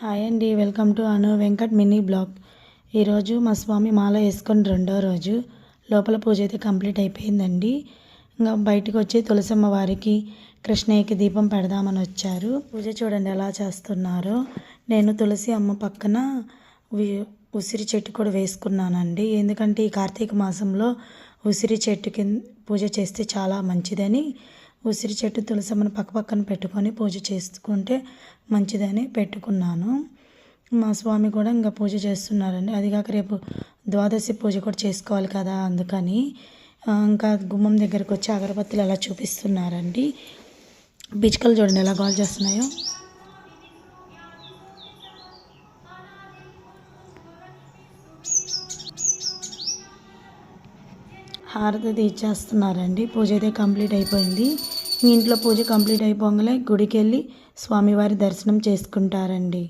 Hi అండి welcome to Anu Venkat mini blog. ఈరోజు మా స్వామి మాల వేసుకొని రెండో రోజు లోపల పూజ అయితే కంప్లీట్ అయిపోయిందండి. ఇంకా బయటకు వచ్చి తులసమ్మ వారికి కృష్ణయ్యకి దీపం పెడదామని వచ్చారు. పూజ చూడండి ఎలా చేస్తున్నారో. నేను తులసి అమ్మ పక్కన ఉసిరి చెట్టు కూడా వేసుకున్నానండి. ఎందుకంటే ఈ కార్తీక మాసంలో ఉసిరి చెట్టు కింద పూజ చేస్తే చాలా మంచిదని ఉసిరి చెట్టు తులసమ్మను పక్కపక్కన పెట్టుకొని పూజ చేసుకుంటే మంచిదని పెట్టుకున్నాను. మా స్వామి కూడా ఇంకా పూజ చేస్తున్నారండి. అది కాక రేపు ద్వాదశి పూజ కూడా చేసుకోవాలి కదా అందుకని ఇంకా గుమ్మం దగ్గరకు వచ్చి అగరబత్తులు ఎలా చూపిస్తున్నారండి. పిచ్చుకలు చూడండి ఎలా కాల్ చేస్తున్నాయో. హారతి ఇచ్చేస్తున్నారండి పూజ అయితే కంప్లీట్ అయిపోయింది. ఇంట్లో పూజ కంప్లీట్ అయిపోగానే గుడికి వెళ్ళి స్వామివారి దర్శనం చేసుకుంటారండి.